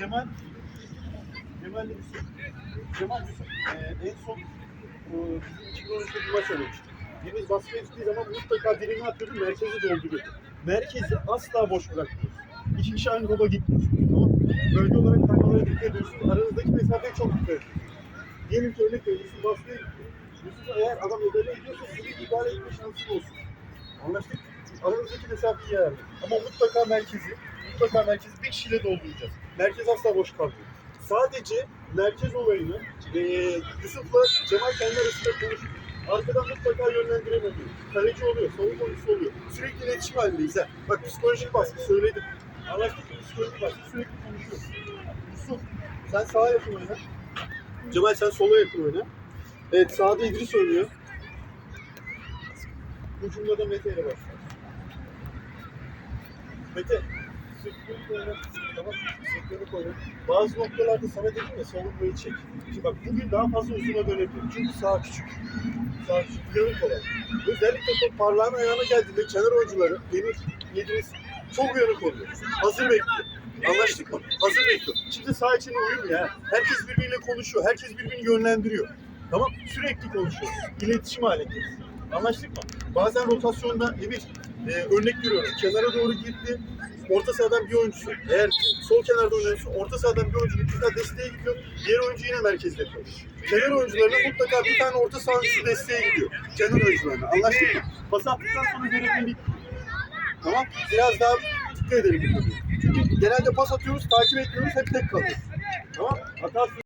Cemal Cemal. Cemal e, en son e, bizim 2013'te bir maç oynamıştık. Birimiz baskıya gittiği zaman mutlaka dilini atıyordu, merkezi dolduruyordu. Merkezi asla boş bırakmıyoruz. İki kişi aynı topa gitmiyor. Mı? Bölge olarak kaymalara dikkat ediyorsunuz. Aranızdaki mesafeye çok dikkat edin. Diyelim ki örnek baskıya gitti. Yusuf eğer adam ödeme ediyorsa sizin idare etme şansı olsun. Anlaştık? Aranızdaki mesafeyi ayarlayın. Ama mutlaka merkezi, mutlaka merkezi bir kişiyle dolduracağız. Merkez asla boş kalmıyor. Sadece merkez olayını e, Yusuf'la Cemal kendi arasında konuşuyor. Arkadan mutlaka yönlendiremediyor. Kaleci oluyor, savunma oyuncusu oluyor. Sürekli iletişim halindeyiz ha. Bak psikolojik baskı söyledim. Mı? Psikolojik baskı sürekli konuşuyoruz. Yusuf sen sağa yakın oyna. Cemal sen sola yakın oyna. Evet sağda İdris oynuyor. Hücumda da Mete ile başlar. Mete, Tamam, sırtını koyma. Bazı noktalarda sana dedim ya savunmayı çek. Şimdi bak bugün daha fazla uzuna dönebilir. Çünkü sağ küçük. Sağ küçük, yanık olan. Özellikle top parlağın ayağına geldiğinde kenar oyuncuları, Demir, Yediriz çok uyanık oluyor. Hazır bekliyor. Anlaştık mı? Hazır bekliyor. Şimdi sağ içine uyum ya. Herkes birbiriyle konuşuyor. Herkes birbirini yönlendiriyor. Tamam? Sürekli konuşuyoruz. İletişim halindeyiz. Anlaştık mı? Bazen rotasyonda Emir e, örnek veriyorum. Kenara doğru gitti. Orta sahadan bir oyuncusu. Eğer sol kenarda oynuyorsa orta sahadan bir oyuncu mutlaka desteğe gidiyor. Diğer oyuncu yine merkezde kalıyor. Kenar oyuncularına mutlaka bir tane orta saha oyuncusu desteğe gidiyor. Kenar oyuncularına. Anlaştık mı? Pas attıktan sonra görevini bitti. Tamam? Biraz daha dikkat edelim. Çünkü genelde pas atıyoruz, takip etmiyoruz, hep tek kalıyoruz. Tamam? Hata